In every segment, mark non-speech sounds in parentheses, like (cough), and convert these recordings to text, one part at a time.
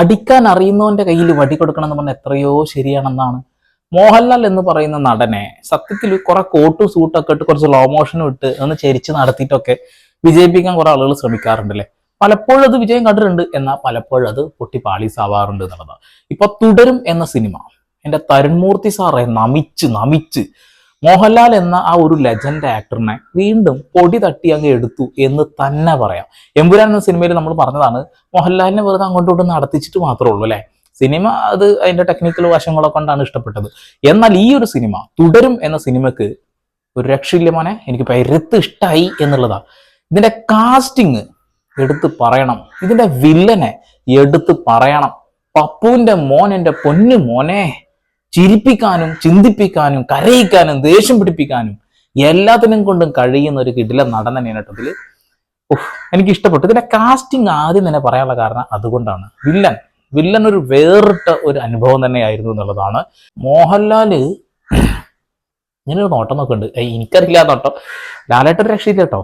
അടിക്കാൻ അറിയുന്നവന്റെ കയ്യിൽ വടി കൊടുക്കണം എന്ന് പറഞ്ഞാൽ എത്രയോ ശരിയാണെന്നാണ്. മോഹൻലാൽ എന്ന് പറയുന്ന നടനെ സത്യത്തിൽ കുറെ കോട്ടും സൂട്ടൊക്കെ ഇട്ട് കുറച്ച് ലോ മോഷനും ഇട്ട് ഒന്ന് ചരിച്ച് നടത്തിയിട്ടൊക്കെ വിജയിപ്പിക്കാൻ കുറെ ആളുകൾ ശ്രമിക്കാറുണ്ടല്ലേ? പലപ്പോഴും അത് വിജയം കണ്ടിട്ടുണ്ട്. എന്നാൽ പലപ്പോഴും അത് പൊട്ടി പാളീസാവാറുണ്ട് എന്നുള്ളതാണ്. ഇപ്പൊ തുടരും എന്ന സിനിമ. എന്റെ തരുൺമൂർത്തി സാറെ നമിച്ച് നമിച്ച് മോഹൻലാൽ എന്ന ആ ഒരു ലെജൻഡ് ആക്ടറിനെ വീണ്ടും പൊടി തട്ടി അങ്ങ് എടുത്തു എന്ന് തന്നെ പറയാം. എമ്പുരാൻ എന്ന സിനിമയിൽ നമ്മൾ പറഞ്ഞതാണ് മോഹൻലാലിനെ വെറുതെ അങ്ങോട്ടും ഇങ്ങോട്ടും നടത്തിച്ചിട്ട് മാത്രമേ ഉള്ളൂ അല്ലേ? സിനിമ അത് അതിന്റെ ടെക്നിക്കൽ വശങ്ങളെ കൊണ്ടാണ് ഇഷ്ടപ്പെട്ടത്. എന്നാൽ ഈ ഒരു സിനിമ തുടരും എന്ന സിനിമക്ക് ഒരു രക്ഷയില്ല മോനെ. എനിക്ക് പരുത്ത് ഇഷ്ടമായി എന്നുള്ളതാ. ഇതിന്റെ കാസ്റ്റിംഗ് എടുത്ത് പറയണം. ഇതിന്റെ വില്ലനെ എടുത്ത് പറയണം. പപ്പുവിന്റെ മോൻ എന്റെ പൊന്നു മോനെ. ചിരിപ്പിക്കാനും ചിന്തിപ്പിക്കാനും കരയിക്കാനും ദേഷ്യം പിടിപ്പിക്കാനും എല്ലാത്തിനും കൊണ്ടും കഴിയുന്ന ഒരു കിടില നടൻ തന്നെയാണ് ഇതിൽ. എനിക്ക് ഇഷ്ടപ്പെട്ടു. ഇതിന്റെ കാസ്റ്റിംഗ് ആദ്യം തന്നെ പറയാനുള്ള കാരണം അതുകൊണ്ടാണ്. വില്ലൻ. വില്ലൻ ഒരു വേറിട്ട ഒരു അനുഭവം തന്നെയായിരുന്നു എന്നുള്ളതാണ്. മോഹൻലാൽ (clears throat) ഇങ്ങനെ ഒരു നോട്ടം നോക്കുന്നുണ്ട്. എനിക്കറിയില്ല നോട്ടം. ലാലേട്ടൻ രക്ഷയില്ല കേട്ടോ.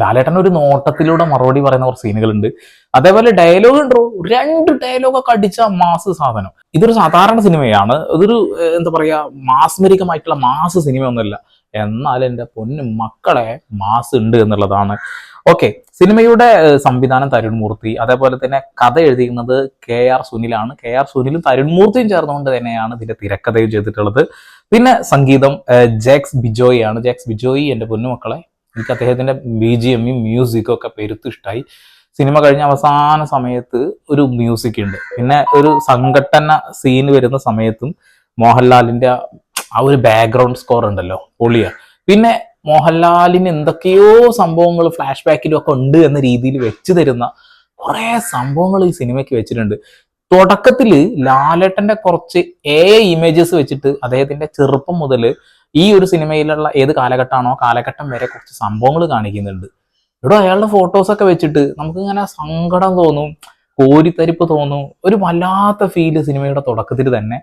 ലാലേട്ടൻ ഒരു നോട്ടത്തിലൂടെ മറുപടി പറയുന്ന കുറച്ച് സീനുകളുണ്ട്. അതേപോലെ ഡയലോഗ് ഉണ്ടോ? രണ്ട് ഡയലോഗൊക്കെ അടിച്ച മാസ് സാധനം. ഇതൊരു സാധാരണ സിനിമയാണ്. ഇതൊരു എന്താ പറയാ മാസ്മരികമായിട്ടുള്ള മാസ് സിനിമയൊന്നുമല്ല. എന്നാൽ എന്റെ പൊന്നു മക്കളെ മാസ് ഉണ്ട് എന്നുള്ളതാണ്. ഓക്കെ സിനിമയുടെ സംവിധാനം തരുൺ മൂർത്തി അതേപോലെ തന്നെ കഥ എഴുതിയിരുന്നത് കെ ആർ സുനിലാണ്. കെ ആർ സുനിലും തരുൺമൂർത്തിയും ചേർന്നുകൊണ്ട് തന്നെയാണ് ഇതിന്റെ തിരക്കഥയും ചെയ്തിട്ടുള്ളത്. പിന്നെ സംഗീതം ജാക്സ് ബിജോയി ആണ് ജാക്സ് ബിജോയി എന്റെ പൊന്നുമക്കളെ എനിക്ക് അദ്ദേഹത്തിന്റെ ബി ജി എമ്മും മ്യൂസിക്കും ഒക്കെ പെരുത്ത് ഇഷ്ടമായി സിനിമ കഴിഞ്ഞ അവസാന സമയത്ത് ഒരു മ്യൂസിക് ഉണ്ട്. പിന്നെ ഒരു സംഘട്ടന സീൻ വരുന്ന സമയത്തും മോഹൻലാലിന്റെ ആ ഒരു ബാക്ക്ഗ്രൗണ്ട് സ്കോർ ഉണ്ടല്ലോ പൊളിയ. പിന്നെ മോഹൻലാലിന് എന്തൊക്കെയോ സംഭവങ്ങൾ ഫ്ലാഷ് ബാക്കിലും ഒക്കെ ഉണ്ട് എന്ന രീതിയിൽ വെച്ച് തരുന്ന കുറെ സംഭവങ്ങൾ ഈ സിനിമയ്ക്ക് വെച്ചിട്ടുണ്ട്. തുടക്കത്തിൽ ലാലേട്ടന്റെ കുറച്ച് എ ഇമേജസ് വെച്ചിട്ട് അദ്ദേഹത്തിന്റെ ചെറുപ്പം മുതൽ ഈ ഒരു സിനിമയിലുള്ള ഏത് കാലഘട്ടമാണോ കാലഘട്ടം വരെ കുറച്ച് സംഭവങ്ങൾ കാണിക്കുന്നുണ്ട്. ഇവിടെ അയാളുടെ ഫോട്ടോസൊക്കെ വെച്ചിട്ട് നമുക്ക് ഇങ്ങനെ സങ്കടം തോന്നും കോരിത്തരിപ്പ് തോന്നും ഒരു വല്ലാത്ത ഫീൽ സിനിമയുടെ തുടക്കത്തിൽ തന്നെ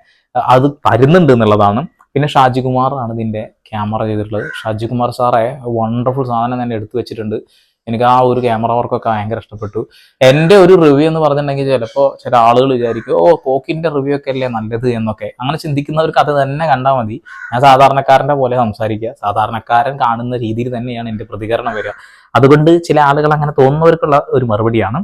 അത് തരുന്നുണ്ട് എന്നുള്ളതാണ്. പിന്നെ ഷാജികുമാർ ആണ് ഇതിന്റെ ക്യാമറ ചെയ്തിട്ടുള്ളത്. ഷാജി കുമാർ സാറെ വണ്ടർഫുൾ സാധനം തന്നെ എടുത്തു വെച്ചിട്ടുണ്ട്. എനിക്ക് ആ ഒരു ക്യാമറ വർക്കൊക്കെ ഭയങ്കര ഇഷ്ടപ്പെട്ടു. എന്റെ ഒരു റിവ്യൂ എന്ന് പറഞ്ഞിട്ടുണ്ടെങ്കിൽ ചിലപ്പോൾ ചില ആളുകൾ വിചാരിക്കും ഓ കോക്കിന്റെ റിവ്യൂ ഒക്കെ അല്ലേ നല്ലത്? എന്നൊക്കെ. അങ്ങനെ ചിന്തിക്കുന്നവർക്ക് അത് തന്നെ കണ്ടാൽ മതി. ഞാൻ സാധാരണക്കാരന്റെ പോലെ സംസാരിക്കുക. സാധാരണക്കാരൻ കാണുന്ന രീതിയിൽ തന്നെയാണ് എന്റെ പ്രതികരണം വരിക. അതുകൊണ്ട് ചില ആളുകൾ അങ്ങനെ തോന്നുന്നവർക്കുള്ള ഒരു മറുപടിയാണ്.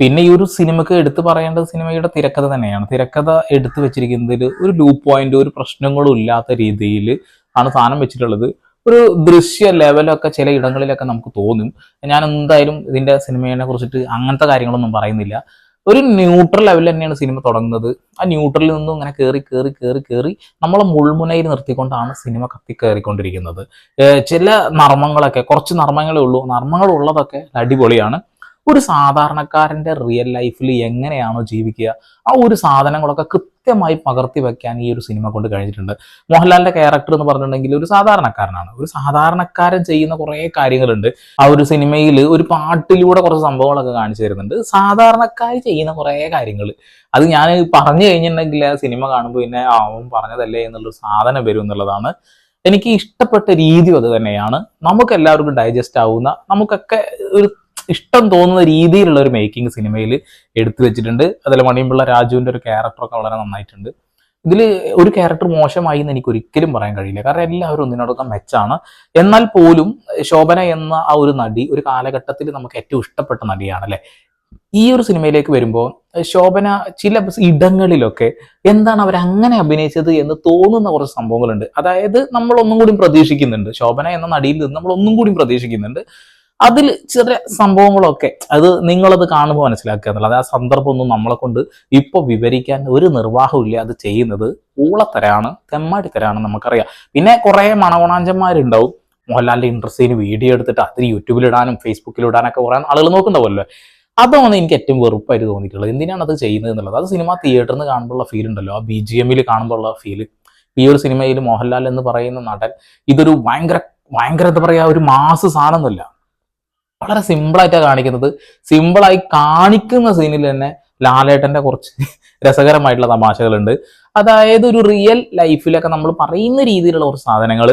പിന്നെ ഈ ഒരു സിനിമക്ക് എടുത്തു പറയേണ്ടത് സിനിമയുടെ തിരക്കഥ തന്നെയാണ്. തിരക്കഥ എടുത്തു വെച്ചിരിക്കുന്നതിൽ ഒരു ലൂ പോയിന്റ് ഒരു പ്രശ്നങ്ങളും ഇല്ലാത്ത രീതിയിൽ ആണ് സാധനം വെച്ചിട്ടുള്ളത്. ഒരു ദൃശ്യ ലെവലൊക്കെ ചില ഇടങ്ങളിലൊക്കെ നമുക്ക് തോന്നും. ഞാൻ എന്തായാലും ഇതിന്റെ സിനിമയെ കുറിച്ചിട്ട് അങ്ങനത്തെ കാര്യങ്ങളൊന്നും പറയുന്നില്ല. ഒരു ന്യൂട്രൽ ലെവൽ തന്നെയാണ് സിനിമ തുടങ്ങുന്നത്. ആ ന്യൂട്രലിൽ നിന്നും ഇങ്ങനെ കയറി കയറി കയറി കയറി നമ്മളെ മുൾമുനയിൽ നിർത്തിക്കൊണ്ടാണ് സിനിമ കത്തി കയറിക്കൊണ്ടിരിക്കുന്നത് ചില നർമ്മങ്ങളൊക്കെ കുറച്ച് നർമ്മങ്ങളേ ഉള്ളൂ. നർമ്മങ്ങൾ ഉള്ളതൊക്കെ അടിപൊളിയാണ്. ഒരു സാധാരണക്കാരന്റെ റിയൽ ലൈഫിൽ എങ്ങനെയാണോ ജീവിക്കുക ആ ഒരു സാധനങ്ങളൊക്കെ കൃത്യമായി പകർത്തി വെക്കാൻ ഈ ഒരു സിനിമ കൊണ്ട് കഴിഞ്ഞിട്ടുണ്ട്. മോഹൻലാലിന്റെ ക്യാരക്ടർ എന്ന് പറഞ്ഞിട്ടുണ്ടെങ്കിൽ ഒരു സാധാരണക്കാരനാണ്. ഒരു സാധാരണക്കാരൻ ചെയ്യുന്ന കുറേ കാര്യങ്ങളുണ്ട്. ആ ഒരു സിനിമയിൽ ഒരു പാട്ടിലൂടെ കുറച്ച് സംഭവങ്ങളൊക്കെ കാണിച്ചു തരുന്നുണ്ട്. സാധാരണക്കാർ ചെയ്യുന്ന കുറേ കാര്യങ്ങൾ അത് ഞാൻ പറഞ്ഞു കഴിഞ്ഞിട്ടുണ്ടെങ്കിൽ ആ സിനിമ കാണുമ്പോൾ പിന്നെ അവൻ പറഞ്ഞതല്ലേ എന്നുള്ളൊരു സാധനം വരും എന്നുള്ളതാണ്. എനിക്ക് ഇഷ്ടപ്പെട്ട രീതി അത് തന്നെയാണ്. നമുക്ക് എല്ലാവർക്കും ഡൈജസ്റ്റ് ആവുന്ന നമുക്കൊക്കെ ഒരു ഇഷ്ടം തോന്നുന്ന രീതിയിലുള്ള ഒരു മേക്കിംഗ് സിനിമയിൽ എടുത്തു വെച്ചിട്ടുണ്ട്. അതിൽ മണിയമ്പിള്ള രാജുവിന്റെ ഒരു ക്യാരക്ടറൊക്കെ വളരെ നന്നായിട്ടുണ്ട്. ഇതിൽ ഒരു ക്യാരക്ടർ മോശമായി എന്ന് എനിക്ക് ഒരിക്കലും പറയാൻ കഴിയില്ല. കാരണം എല്ലാവരും ഒന്നിനോടൊക്കെ മെച്ചാണ്. എന്നാൽ പോലും ശോഭന എന്ന ആ ഒരു നടി ഒരു കാലഘട്ടത്തിൽ നമുക്ക് ഏറ്റവും ഇഷ്ടപ്പെട്ട നടിയാണ് അല്ലെ? ഈ ഒരു സിനിമയിലേക്ക് വരുമ്പോൾ ശോഭന ചില ഇടങ്ങളിലൊക്കെ എന്താണ് അവർ അങ്ങനെ അഭിനയിച്ചത് എന്ന് തോന്നുന്ന കുറച്ച് സംഭവങ്ങളുണ്ട്. അതായത് നമ്മൾ ഒന്നും കൂടി പ്രതീക്ഷിക്കുന്നുണ്ട്. ശോഭന എന്ന നടിയിൽ നിന്ന് നമ്മൾ ഒന്നും കൂടി പ്രതീക്ഷിക്കുന്നുണ്ട്. അതിൽ ചെറിയ സംഭവങ്ങളൊക്കെ അത് നിങ്ങളത് കാണുമ്പോൾ മനസ്സിലാക്കുക എന്നുള്ളത്. ആ സന്ദർഭം ഒന്നും നമ്മളെ കൊണ്ട് ഇപ്പൊ വിവരിക്കാൻ ഒരു നിർവാഹമില്ല അത് ചെയ്യുന്നത് ഊളത്തരാണ് തെമ്മാടിത്തരാണ് നമുക്കറിയാം. പിന്നെ കുറെ മണവണാഞ്ചന്മാരുണ്ടാവും. മോഹൻലാലിന്റെ ഇൻട്രസ്റ്റിന് വീഡിയോ എടുത്തിട്ട് അതിൽ യൂട്യൂബിലിടാനും ഫേസ്ബുക്കിലിടാനൊക്കെ കുറെ ആളുകൾ നോക്കുന്നുണ്ടാവുമല്ലോ. അതാണ് എനിക്ക് ഏറ്റവും വെറുപ്പായിട്ട് തോന്നിയിട്ടുള്ളത്. എന്തിനാണ് അത് ചെയ്യുന്നത് എന്നുള്ളത്? അത് സിനിമ തിയേറ്ററിൽ നിന്ന് കാണുമ്പോഴുള്ള ഫീൽ ഉണ്ടല്ലോ. ആ ബി ജി എമ്മിൽ കാണുമ്പോഴുള്ള ഫീൽ ഈ ഒരു സിനിമയിൽ മോഹൻലാൽ എന്ന് പറയുന്ന നടൻ ഇതൊരു ഭയങ്കര ഭയങ്കര എന്താ പറയാ ഒരു മാസ് സാധനമൊന്നുമില്ല. വളരെ സിമ്പിളായിട്ടാണ് കാണിക്കുന്നത്. സിമ്പിളായി കാണിക്കുന്ന സീനിൽ തന്നെ ലാലേട്ടന്റെ കുറച്ച് രസകരമായിട്ടുള്ള തമാശകളുണ്ട്. അതായത് ഒരു റിയൽ ലൈഫിലൊക്കെ നമ്മൾ പറയുന്ന രീതിയിലുള്ള കുറച്ച് സാധനങ്ങൾ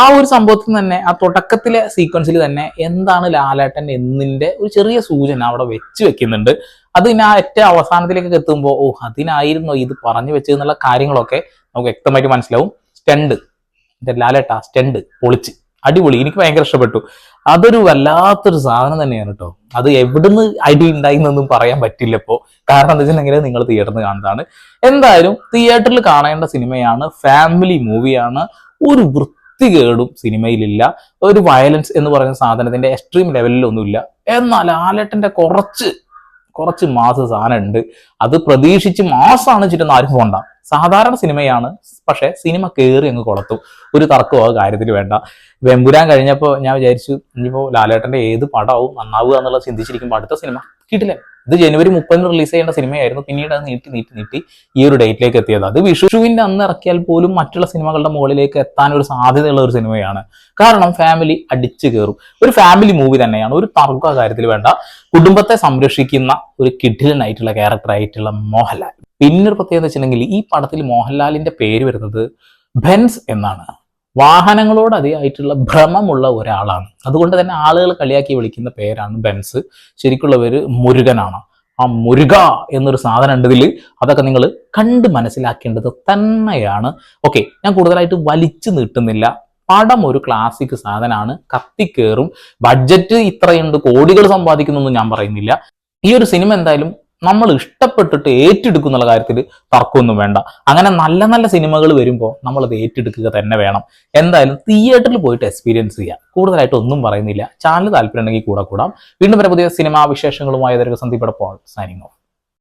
ആ ഒരു സംഭവത്തിൽ തന്നെ ആ തുടക്കത്തിലെ സീക്വൻസിൽ തന്നെ എന്താണ് ലാലേട്ടൻ എന്നിന്റെ ഒരു ചെറിയ സൂചന അവിടെ വെച്ച് വെക്കുന്നുണ്ട്. അത് ഇനി ആ ഏറ്റവും അവസാനത്തിലേക്ക് എത്തുമ്പോൾ ഓ അതിനായിരുന്നു ഇത് പറഞ്ഞു വെച്ചതെന്നുള്ള കാര്യങ്ങളൊക്കെ നമുക്ക് വ്യക്തമായിട്ട് മനസ്സിലാവും. സ്റ്റണ്ട്. ലാലേട്ടാ സ്റ്റണ്ട്. പൊളിച്ച്. അടിപൊളി. എനിക്ക് ഭയങ്കര ഇഷ്ടപ്പെട്ടു. അതൊരു വല്ലാത്തൊരു സാധനം തന്നെയാണ് കേട്ടോ അത് എവിടുന്ന് അടി ഉണ്ടായി എന്നൊന്നും പറയാൻ പറ്റില്ല ഇപ്പോ. കാരണം എന്താ വെച്ചിട്ടുണ്ടെങ്കിൽ നിങ്ങൾ തിയേറ്ററിൽ കാണുന്നതാണ്. എന്തായാലും തിയേറ്ററിൽ കാണേണ്ട സിനിമയാണ് ഫാമിലി മൂവിയാണ് ഒരു വൃത്തികേടും സിനിമയിലില്ല. ഒരു വയലൻസ് എന്ന് പറയുന്ന സാധനത്തിന്റെ എക്സ്ട്രീം ലെവലിലൊന്നുമില്ല എന്നാൽ ആലേട്ടന്റെ കുറച്ച് കുറച്ച് മാസ് സാധനം ഉണ്ട് അത് പ്രതീക്ഷിച്ച് മാസമാണ് വെച്ചിട്ടൊന്നും ആരും പോണ്ട. സാധാരണ സിനിമയാണ് പക്ഷെ സിനിമ കയറി അങ്ങ് കൊളത്തും. ഒരു തർക്കമോ കാര്യത്തിൽ വേണ്ട. വെമ്പുരാൻ കഴിഞ്ഞപ്പോൾ ഞാൻ വിചാരിച്ചു ഇനിയിപ്പോൾ ലാലേട്ടന്റെ ഏത് പടമാവും നന്നാവുക എന്നുള്ളത് ചിന്തിച്ചിരിക്കുമ്പോൾ അടുത്ത സിനിമ കിട്ടില്ല. ഇത് ജനുവരി മുപ്പതിന് റിലീസ് ചെയ്യേണ്ട സിനിമയായിരുന്നു. പിന്നീട് അത് നീട്ടി നീട്ടി നീട്ടി ഈ ഒരു ഡേറ്റിലേക്ക് എത്തിയത്. അത് വിഷുവിന്റെ അന്ന് ഇറക്കിയാൽ പോലും മറ്റുള്ള സിനിമകളുടെ മുകളിലേക്ക് എത്താൻ ഒരു സാധ്യതയുള്ള ഒരു സിനിമയാണ്. കാരണം ഫാമിലി അടിച്ചു കയറും. ഒരു ഫാമിലി മൂവി തന്നെയാണ്. ഒരു തർക്ക കാര്യത്തിൽ വേണ്ട. കുടുംബത്തെ സംരക്ഷിക്കുന്ന ഒരു കിഡിലനായിട്ടുള്ള ക്യാരക്ടറായിട്ടുള്ള മോഹൻലാൽ. പിന്നൊരു പ്രത്യേകത വെച്ചിട്ടുണ്ടെങ്കിൽ ഈ പടത്തിൽ മോഹൻലാലിന്റെ പേര് വരുന്നത് ബെൻസ് എന്നാണ്. വാഹനങ്ങളോട് അതിയായിട്ടുള്ള ഭ്രമമുള്ള ഒരാളാണ്. അതുകൊണ്ട് തന്നെ ആളുകൾ കളിയാക്കി വിളിക്കുന്ന പേരാണ് ബെൻസ്. ശരിക്കുള്ള പേര് മുരുകനാണ്. ആ മുരുക എന്നൊരു സാധനം ഉണ്ട് ഇതിൽ അതൊക്കെ നിങ്ങൾ കണ്ട് മനസ്സിലാക്കേണ്ടത് തന്നെയാണ്. ഓക്കെ ഞാൻ കൂടുതലായിട്ട് വലിച്ചു നീട്ടുന്നില്ല. പടം ഒരു ക്ലാസിക് സാധനമാണ്. കത്തിക്കേറും. ബഡ്ജറ്റ് ഇത്രയുണ്ട്. കോടികൾ സമ്പാദിക്കുന്നൊന്നും ഞാൻ പറയുന്നില്ല. ഈ ഒരു സിനിമ എന്തായാലും നമ്മൾ ഇഷ്ടപ്പെട്ടിട്ട് ഏറ്റെടുക്കും എന്നുള്ള കാര്യത്തിൽ തർക്കമൊന്നും വേണ്ട. അങ്ങനെ നല്ല നല്ല സിനിമകൾ വരുമ്പോൾ നമ്മളത് ഏറ്റെടുക്കുക തന്നെ വേണം. എന്തായാലും തിയേറ്ററിൽ പോയിട്ട് എക്സ്പീരിയൻസ് ചെയ്യുക കൂടുതലായിട്ട് ഒന്നും പറയുന്നില്ല. ചാനൽ താല്പര്യം ഉണ്ടെങ്കിൽ കൂടെ കൂടാം. വീണ്ടും വരെ പുതിയ സിനിമാ വിശേഷങ്ങളുമായി. അതൊരു പോൾ സൈനിങ് ഓഫ്